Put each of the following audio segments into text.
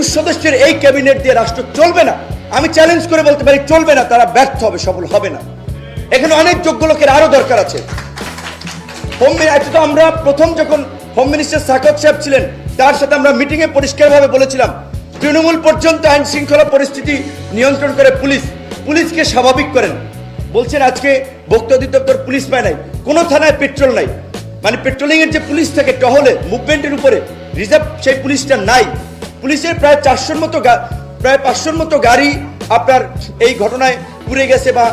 একুশ সদস্যের এই ক্যাবিনেট দিয়ে রাষ্ট্র চলবে না। আমি চ্যালেঞ্জ করে বলতে পারি, চলবে না, তারা ব্যর্থ হবে, সফল হবে না। এখানে অনেক যোগ্য লোকের আরও দরকার আছে। তো আমরা প্রথম যখন হোম মিনিস্টার সাকত সাহেব ছিলেন, তার সাথে আমরা মিটিংয়ে পরিষ্কারভাবে বলেছিলাম, তৃণমূল পর্যন্ত আইন শৃঙ্খলা পরিস্থিতি নিয়ন্ত্রণ করে পুলিশ, পুলিশকে স্বাভাবিক করেন। বলছেন আজকে ভোক্তা অধিদপ্তর পুলিশ পায় নাই, কোনো থানায় পেট্রোল নাই। মানে পেট্রোলিং এর যে পুলিশ থাকে টহলে মুভমেন্টের উপরে রিজার্ভ সেই পুলিশটা নাই। পুলিশের প্রায় চারশোর মতো প্রায় পাঁচশোর মতো গাড়ি আপনার এই ঘটনায় পুড়ে গেছে বা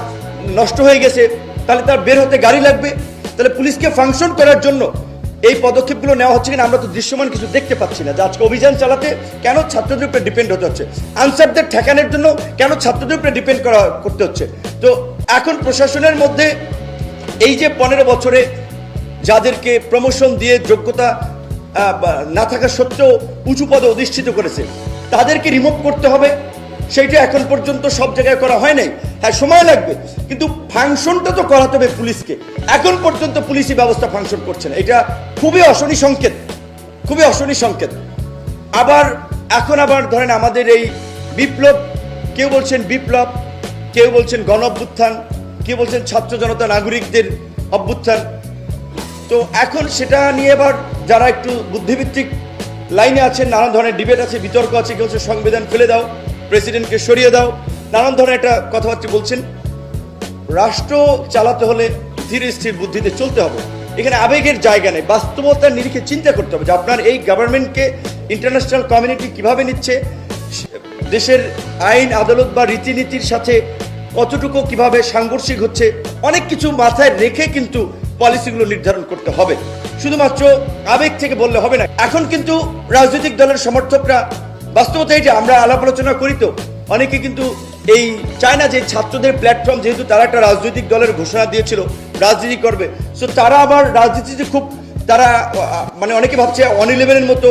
নষ্ট হয়ে গেছে, তাহলে তার বের হতে গাড়ি লাগবে। তাহলে পুলিশকে ফাংশন করার জন্য এই পদক্ষেপগুলো নেওয়া হচ্ছে কিনা আমরা তো দৃশ্যমান কিছু দেখতে পাচ্ছি না। যে আজকে অভিযান চালাতে কেন ছাত্রদের উপরে ডিপেন্ড হতে হচ্ছে? আনসারদের ঠেকানোর জন্য কেন ছাত্রদের উপরে ডিপেন্ড করা, করতে হচ্ছে? তো এখন প্রশাসনের মধ্যে এই যে পনেরো বছরে যাদেরকে প্রমোশন দিয়ে যোগ্যতা না থাকা সত্ত্বেও উঁচু পদে অধিষ্ঠিত করেছে। তাদেরকে রিমুভ করতে হবে। সেইটা এখন পর্যন্ত সব জায়গায় করা হয় নাই। হ্যাঁ সময় লাগবে। কিন্তু ফাংশনটা তো করাতে হবে পুলিশকে। এখন পর্যন্ত পুলিশি ব্যবস্থা ফাংশন করছে না। এটা খুবই অশনি সংকেত। খুবই অশনি সংকেত। আবার, এখন আবার ধরেন আমাদের এই বিপ্লব, কেউ বলছেন বিপ্লব, কেউ বলছেন গণ অভ্যুত্থান কেউ বলছেন ছাত্র জনতা নাগরিকদের অভ্যুত্থান। তো এখন সেটা নিয়ে এবার যারা একটু বুদ্ধিভিত্তিক লাইনে আছেন, নানান ধরনের ডিবেট আছে, বিতর্ক আছে, কেউ হচ্ছে সংবিধান ফেলে দাও প্রেসিডেন্টকে সরিয়ে দাও, নানান ধরনের একটা কথাবার্তা বলছেন। রাষ্ট্র চালাতে হলে ধীরে স্থির বুদ্ধিতে চলতে হবে। এখানে আবেগের জায়গা নেই, বাস্তবতার নিরিখে চিন্তা করতে হবে যে আপনার এই গভর্নমেন্টকে ইন্টারন্যাশনাল কমিউনিটি কীভাবে নিচ্ছে, দেশের আইন, আদালত বা রীতিনীতির সাথে কতটুকু কীভাবে সাংঘর্ষিক হচ্ছে, অনেক কিছু মাথায় রেখে কিন্তু পলিসিগুলো নির্ধারণ করতে হবে। শুধুমাত্র আবেগ থেকে বললে হবে না। এখন কিন্তু রাজনৈতিক দলের সমর্থকরা, বাস্তবতা এটা আমরা আলাপ আলোচনা করি তো, অনেকে কিন্তু এই চায় না যে ছাত্রদের প্ল্যাটফর্ম যেহেতু তারা একটা রাজনৈতিক দলের ঘোষণা দিয়েছিল, রাজনীতি করবে। সো তারা আবার রাজনীতিতে খুব, তারা মানে অনেকে ভাবছে অন ইলেভেনের মতো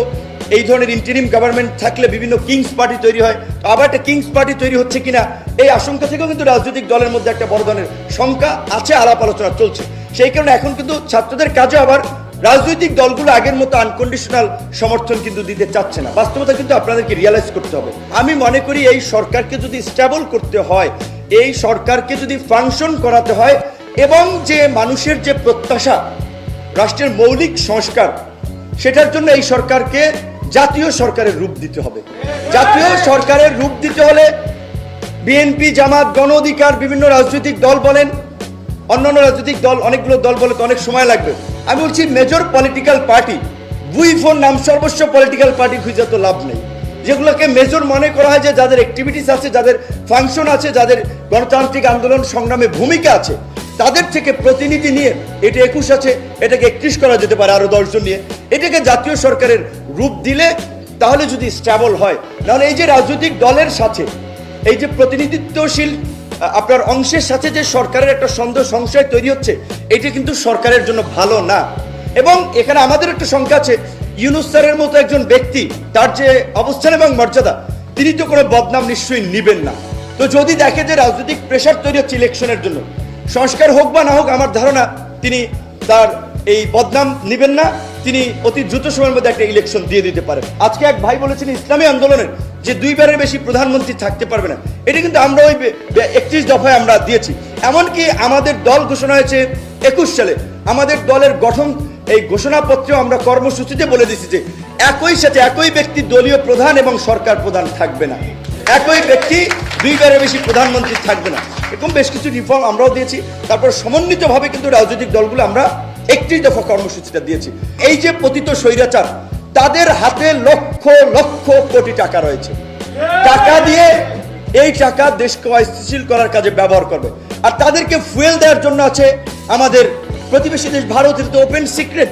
এই ধরনের ইন্টারিম গভর্নমেন্ট থাকলে বিভিন্ন কিংস পার্টি তৈরি হয়। আবার একটা কিংস পার্টি তৈরি হচ্ছে কিনা, এই আশঙ্কা থেকেও কিন্তু রাজনৈতিক দলের মধ্যে একটা বড় ধরনের শঙ্কা আছে, আলাপ আলোচনা চলছে। সেই কারণে এখন কিন্তু ছাত্রদের কাজে আবার রাজনৈতিক দলগুলো আগের মতো আনকন্ডিশনাল সমর্থন কিন্তু দিতে চাচ্ছে না। বাস্তবতা কিন্তু আপনাদেরকে রিয়ালাইজ করতে হবে। আমি মনে করি এই সরকারকে যদি স্টেবল করতে হয়, এই সরকারকে যদি ফাংশন করাতে হয়, এবং যে মানুষের যে প্রত্যাশা, রাষ্ট্রের মৌলিক সংস্কার, সেটার জন্য এই সরকারকে জাতীয় সরকারের রূপ দিতে হবে। জাতীয় সরকারের রূপ দিতে হলে বিএনপি, জামাত, গণ অধিকার, বিভিন্ন রাজনৈতিক দল বলেন অন্যান্য রাজনৈতিক দল, অনেকগুলো দল বলে তো অনেক সময় লাগবে। আমি বলছি মেজর পলিটিক্যাল পার্টি বুই ফোর নাম সর্বস্ব পলিটিক্যাল পার্টি খুঁজে তো লাভ নেই। যেগুলোকে মেজর মনে করা হয় যে যাদের অ্যাক্টিভিটিস আছে, যাদের ফাংশন আছে, যাদের গণতান্ত্রিক আন্দোলন সংগ্রামে ভূমিকা আছে, তাদের থেকে প্রতিনিধি নিয়ে এটা একুশ আছে, এটাকে একত্রিশ করা যেতে পারে আরও দশজন নিয়ে। এটাকে জাতীয় সরকারের রূপ দিলে তাহলে যদি স্ট্যাবল হয়, নাহলে এই যে রাজনৈতিক দলের সাথে, এই যে প্রতিনিধিত্বশীল আপনার অংশের সাথে যে সরকারের একটা সন্দেহ, সংশয় তৈরি হচ্ছে, এটা কিন্তু সরকারের জন্য ভালো না। এবং এখানে আমাদের একটা সংখ্যা আছে, ইউনুস স্যারের মতো একজন ব্যক্তি, তার যে অবস্থান এবং মর্যাদা, তিনি তো কোনো বদনাম নিশ্চয়ই নেবেন না। তো যদি দেখে যে রাজনৈতিক প্রেশার তৈরি হচ্ছে ইলেকশনের জন্য, সংস্কার হোক বা না হোক, আমার ধারণা, তিনি তার এই বদনাম নিবেন না। তিনি অতি দ্রুত সময়ের মধ্যে একটা ইলেকশন দিয়ে দিতে পারেন। আজকে এক ভাই বলেছেন, ইসলামী আন্দোলনের যে দুইবারের বেশি প্রধানমন্ত্রী থাকতে পারবে না, এটা কিন্তু আমরা ওই একত্রিশ দফায় আমরা দিয়েছি। এমনকি আমাদের দল ঘোষণা হয়েছে একুশ সালে। আমাদের দলের গঠন, এই ঘোষণাপত্রে আমরা কর্মসূচিতে বলে দিছি যে, একই সাথে একই ব্যক্তি দলীয় প্রধান এবং সরকার প্রধান থাকবে না। একই ব্যক্তি দুইবারের বেশি প্রধানমন্ত্রী থাকবে না। এরকম বেশ কিছু রিফর্ম আমরাও দিয়েছি। তারপর সমন্বিতভাবে কিন্তু রাজনৈতিক দলগুলো আমরা একটি দফা কর্মসূচিটা দিয়েছি। এই যে পতিত স্বৈরাচার, তাদের হাতে লক্ষ লক্ষ কোটি টাকা রয়েছে। টাকা দিয়ে এই টাকা দেশকে অস্থিতিশীল করার কাজে ব্যবহার করবে। আর তাদেরকে ফুয়েল দেওয়ার জন্য আছে আমাদের প্রতিবেশী দেশ ভারতের তো ওপেন সিক্রেট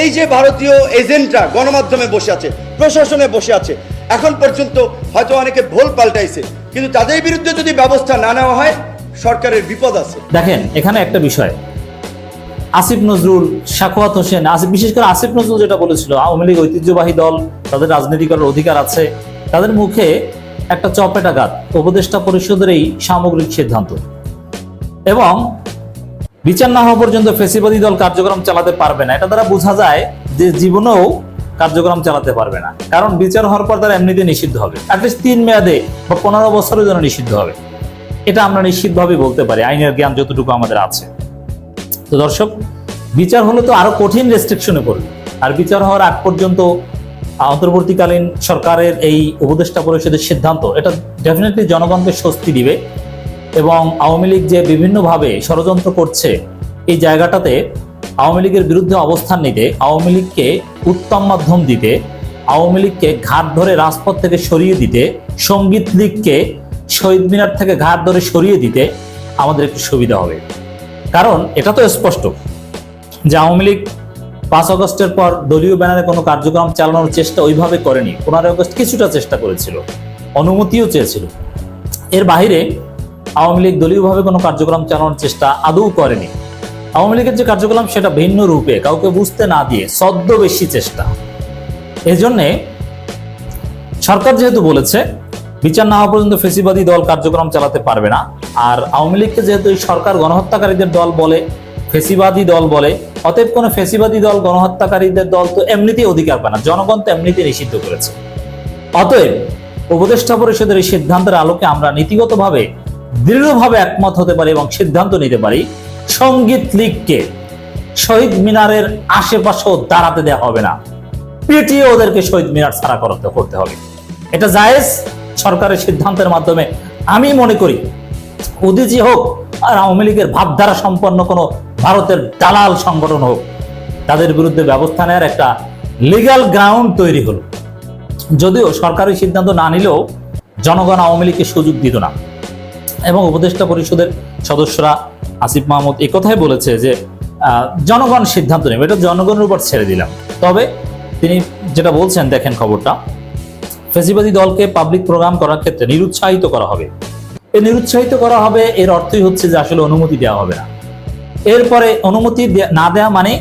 এই যে ভারতীয় এজেন্টরা গণমাধ্যমে বসে আছে, প্রশাসনে বসে আছে, এখন পর্যন্ত হয়তো অনেকে ভুল পাল্টাইছে, কিন্তু তাদের বিরুদ্ধে যদি ব্যবস্থা না নেওয়া হয়, সরকারের বিপদ আছে। দেখেন, এখানে একটা বিষয় আসিফ নজরুল শাকুয়াত হোসেন বিশেষ করে আসিফ নজরুল যেটা বলেছিল, আওয়ামী লীগ ঐতিহ্যবাহী দল, তাদের রাজনীতি করার অধিকার আছে, তাদের মুখে একটা চপেটাঘাত উপদেষ্টা পরিষদের এই সামগ্রিক সিদ্ধান্ত। এবং বিচার না হওয়া পর্যন্ত ফেসিবাদী দল কার্যক্রম চালাতে পারবে না। এটা দ্বারা বোঝা যায় যে জীবনেও কার্যক্রম চালাতে পারবে না। কারণ বিচার হওয়ার পর তারা এমনিতে নিষিদ্ধ হবে। অ্যাটলিস্ট তিন মেয়াদে বা পনেরো বছরের জন্য নিষিদ্ধ হবে। এটা আমরা নিশ্চিতভাবে বলতে পারি, আইনের জ্ঞান যতটুকু আমাদের আছে। তো দর্শক, বিচার হলে তো আরও কঠিন রেস্ট্রিকশনে পড়বে। আর বিচার হওয়ার আগ পর্যন্ত অন্তর্বর্তীকালীন সরকারের এই উপদেষ্টা পরিষদের সিদ্ধান্ত, এটা ডেফিনেটলি জনগণকে স্বস্তি দিবে এবং আওয়ামী লীগ যে বিভিন্নভাবে ষড়যন্ত্র করছে, এই জায়গাটাতে আওয়ামী লীগের বিরুদ্ধে অবস্থান নিতে, আওয়ামী লীগকে উত্তম মাধ্যম দিতে, আওয়ামী লীগকে ঘাট ধরে রাজপথ থেকে সরিয়ে দিতে, সংগীত লীগকে শহীদ মিনার থেকে ঘাট ধরে সরিয়ে দিতে আমাদের একটু সুবিধা হবে। কারণ এটা তো স্পষ্ট যে আওয়ামী লীগ পাঁচ আগস্টের পর দলীয় ব্যানারে কোনো কার্যক্রম চালানোর চেষ্টা ওইভাবে করেনি। পনেরোই আগস্ট কিছুটা চেষ্টা করেছিল, অনুমতিও চেয়েছিল। এর বাইরে আওয়ামী লীগ দলীয়ভাবে কোনো কার্যক্রম চালানোর চেষ্টা আদৌ করেনি। আওয়ামী লীগের যে কার্যক্রম সেটা ভিন্ন রূপে, কাউকে বুঝতে না দিয়ে সদ্য বেশি চেষ্টা। এই জন্যে সরকার যেহেতু বলেছে বিচার না হওয়া পর্যন্ত ফেসিবাদী দল কার্যক্রম চালাতে পারবে না। আর আওয়ামী লীগকে যেহেতু এই সরকার গণহত্যাকারীদের দল বলে, ফেসিবাদী দল বলে, অতএব কোনো ফেসিবাদী দল, গণহত্যাকারীদের দল তো এমনিতেই অধিকার পায় না। জনগণ তো এমনিতেই নিষিদ্ধ করেছে। অতএব উপদেষ্টা পরিষদের এই সিদ্ধান্তের আলোকে আমরা নীতিগতভাবে দৃঢ়ভাবে একমত হতে পারি এবং সিদ্ধান্ত নিতে পারি, সংগীত লীগকে শহীদ মিনারের আশেপাশেও দাঁড়াতে দেওয়া হবে না। পিটিয়ে ওদেরকে শহীদ মিনার ছাড়া করতে করতে হবে। এটা জায়েজ? সরকারের সিদ্ধান্তের মাধ্যমে আমি মনে করি উদিজি হোক আর আওয়ামী লীগের ভাবধারা সম্পন্ন কোনো ভারতের দালাল সংগঠন হোক, তাদের বিরুদ্ধে ব্যবস্থা নেওয়ার একটা লিগ্যাল গ্রাউন্ড তৈরি হলো। যদিও সরকারি সিদ্ধান্ত না নিলেও জনগণ আওয়ামী লীগকে সুযোগ দিত না। এবং উপদেষ্টা পরিষদের সদস্যরা আসিফ মাহমুদ এই কথাই বলেছে যে জনগণ সিদ্ধান্ত নেবে, এটা জনগণের উপর ছেড়ে দিলাম। তবে তিনি যেটা বলছেন, দেখেন খবরটা ফেসিবাদী দলকে পাবলিক প্রোগ্রাম করার ক্ষেত্রে নিরুৎসাহিত করা হবে। এই নিরুৎসাহিত করা হবে এর অর্থই হচ্ছে যে আসলে অনুমতি দেওয়া হবে না। এরপরে অনুমতি না দেওয়া মানে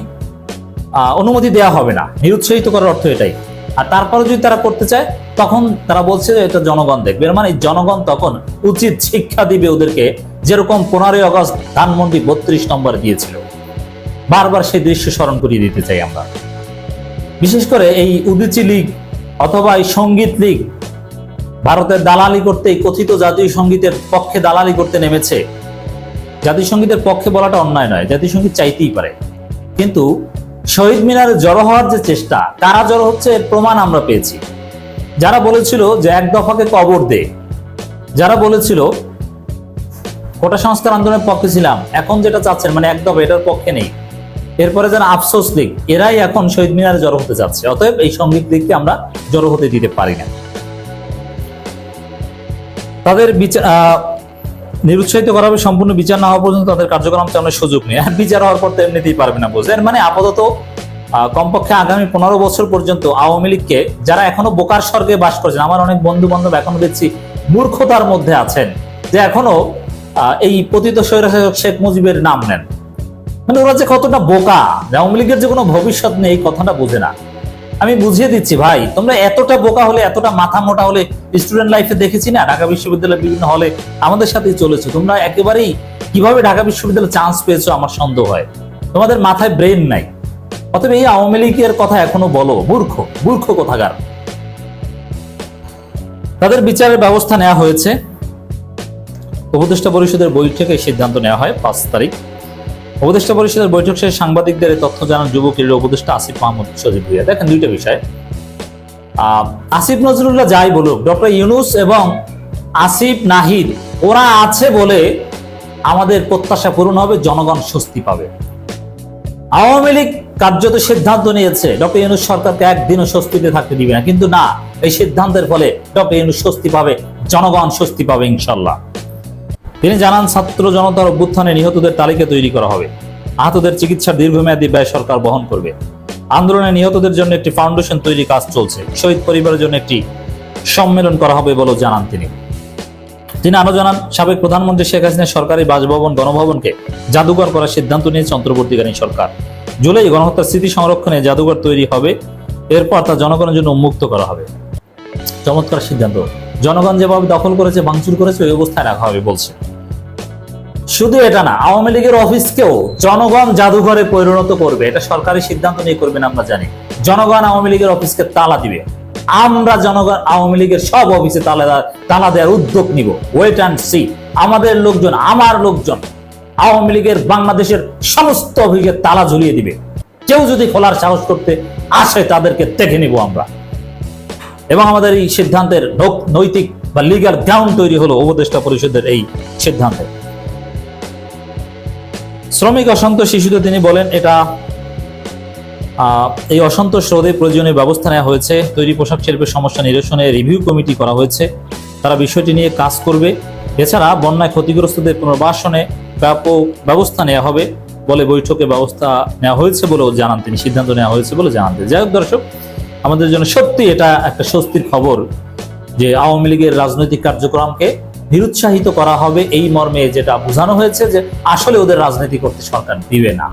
অনুমতি দেওয়া হবে না। নিরুৎসাহিত করার অর্থ এটাই। আর তারপরে যদি তারা করতে চায়, তখন তারা বলছে যে এটা জনগণ দেখবে। মানে জনগণ তখন উচিত শিক্ষা দিবে ওদেরকে, যেরকম পনেরোই আগস্ট ধানমন্ডি বত্রিশ নম্বর দিয়েছিল। বারবার সেই দৃশ্য স্মরণ করিয়ে দিতে চাই আমরা। বিশেষ করে এই উদিচি লীগ অথবা এই সংগীত লীগ ভারতের দালালি করতে এই কথিত জাতীয় সঙ্গীতের পক্ষে দালালি করতে নেমেছে। জাতীয় সঙ্গীতের পক্ষে বলাটা অন্যায় নয়, জাতীয় সংগীত চাইতেই পারে। কিন্তু শহীদ মিনারে জড়ো হওয়ার যে চেষ্টা, কারা জড়ো হচ্ছে এর প্রমাণ আমরা পেয়েছি। যারা বলেছিল যে এক দফাকে কবর দে, যারা বলেছিল কোটা সংস্কার আন্দোলনের পক্ষে ছিলাম, এখন যেটা চাচ্ছেন মানে এক দফা এটার পক্ষে নেই। এরপরে যারা আফসোস লীগ এরাই এখন শহীদ মিনারে জড়ো হতে যাচ্ছে। অতএব এই সংগীত লীগকে আমরা জড়ো হতে দিতে পারি না। তাদের নিরুৎসাহিত করা হবে, সম্পূর্ণ বিচার না হওয়া পর্যন্ত তাদের কার্যক্রম চালানোর সুযোগ নেই। আর বিচার হওয়ার পর তো এমনিতেই পারবে না বুঝলেন মানে আপাতত কমপক্ষে আগামী পনেরো বছর পর্যন্ত আওয়ামী লীগকে যারা এখনও বোকার স্বর্গে বাস করছেন, আমার অনেক বন্ধু বান্ধব এখনও দেখছি মূর্খতার মধ্যে আছেন, যে এখনও এই পতিত স্বৈরাশাসক শেখ মুজিবের নাম নেন। মানে ওরা যে কতটা বোকা আওয়ামী লীগের যে কোনো ভবিষ্যৎ নেই কথাটা বোঝে না। আমি বুঝিয়ে দিচ্ছি, ভাই, তোমরা এতটা বোকা হলে, এতটা মাথা মোটা হলে স্টুডেন্ট লাইফে দেখেছি না? ঢাকা বিশ্ববিদ্যালয়ের বিভিন্ন হলে আমাদের সাথেই চলেছো। তোমরা একেবারেই কীভাবে ঢাকা বিশ্ববিদ্যালয়ে চান্স পেয়েছ আমার সন্দেহ হয়। তোমাদের মাথায় ব্রেন নাই। অতএব এই আওয়ামী লীগের কথা এখনও বলো, মূর্খ মূর্খ কোথাকার? তাদের বিচারের ব্যবস্থা নেওয়া হয়েছে। উপদেষ্টা পরিষদের বৈঠকে সিদ্ধান্ত নেওয়া হয় পাঁচ তারিখ। উপদেষ্টা পরিষদের বৈঠক শেষে সাংবাদিকদের তথ্য জানান যুব ক্রীড়া উপদেষ্টা আসিফ মাহমুদ সজীব ভুইয়া। দেখেন দুইটা বিষয়। আসিফ নজরুল্লাহ যাই বলুক, ডক্টর ইউনুস এবং আসিফ নাহিদ, ওরা আছে বলে আমাদের প্রত্যাশা পূরণ হবে, জনগণ স্বস্তি পাবে। আওয়ামী লীগ কার্যত সিদ্ধান্ত নিয়েছে, ডক্টর ইউনুস সরকারকে একদিনও স্বস্তিতে থাকতে দিবে না। কিন্তু না, এই সিদ্ধান্তের ফলে ডক্টর ইউনুস স্বস্তি পাবে, জনগণ স্বস্তি পাবে ইনশাল্লাহ। তিনি জানান, ছাত্র জনতার অভ্যুত্থানে নিহতদের তালিকা তৈরি করা হবে। আহতদের চিকিৎসার দীর্ঘমেয়াদী ব্যয় সরকার বহন করবে। আন্দোলনে নিহতদের জন্য একটি ফাউন্ডেশন তৈরি কাজ চলছে। শহীদ পরিবারের জন্য একটি সম্মেলন করা হবে বলেও জানান তিনি। তিনি আরও জানান, সাবেক প্রধানমন্ত্রী শেখ হাসিনা সরকারি বাসভবন গণভবনকে জাদুঘর করার সিদ্ধান্ত নিয়েছে অন্তর্বর্তীকালীন সরকার। জুলাই গণহত্যার স্মৃতি সংরক্ষণে জাদুঘর তৈরি হবে, এরপর তা জনগণের জন্য উন্মুক্ত করা হবে। চমৎকার সিদ্ধান্ত। জনগণ যেভাবে দখল করেছে, ভাঙচুর করেছে, ওই অবস্থায় রাখা হবে বলছে। শুধু এটা না, আওয়ামী লীগের অফিসকেও জনগণ জাদুঘরে পরিণত করবে। এটা সরকারি সিদ্ধান্ত নিয়ে করবেন আমরা জানি। জনগণ আওয়ামী লীগের অফিসকে তালা দিবে। আমরা জনগণ আওয়ামী লীগের সব অফিসে তালা তালা দেওয়ার উদ্যোগ নিব। ওয়েট অ্যান্ড সি আমাদের লোকজন, আমার লোকজন আওয়ামী লীগের বাংলাদেশের সমস্ত অফিসে তালা ঝুলিয়ে দিবে। কেউ যদি খোলার সাহস করতে আসে, তাদেরকে দেখে নিব আমরা। এবং আমাদের এই সিদ্ধান্তের নৌ- নৈতিক বা লিগাল গ্রাউন্ড তৈরি হলো উপদেষ্টা পরিষদের এই সিদ্ধান্তে। শ্রমিক অসন্তোষ শিশুতে তিনি বলেন, এটা এই অসন্তোষ রোধে প্রয়োজনীয় ব্যবস্থা নেওয়া হয়েছে। তৈরি পোশাক শিল্পের সমস্যা নিরসনে রিভিউ কমিটি করা হয়েছে। তারা বিষয়টি নিয়ে কাজ করবে। এছাড়া বন্যায় ক্ষতিগ্রস্তদের পুনর্বাসনে ব্যাপক ব্যবস্থা নেওয়া হবে বলে বৈঠকে ব্যবস্থা নেওয়া হয়েছে বলেও জানান তিনি, সিদ্ধান্ত নেওয়া হয়েছে বলে জানান তিনি। যাই হোক দর্শক, আমাদের জন্য সত্যি এটা একটা স্বস্তির খবর যে আওয়ামী লীগের রাজনৈতিক কার্যক্রমকে নিরুৎসাহিত করা হবে এই মর্মে যেটা বোঝানো হয়েছে যে আসলে ওদের রাজনীতি করতে সরকার দিবে না।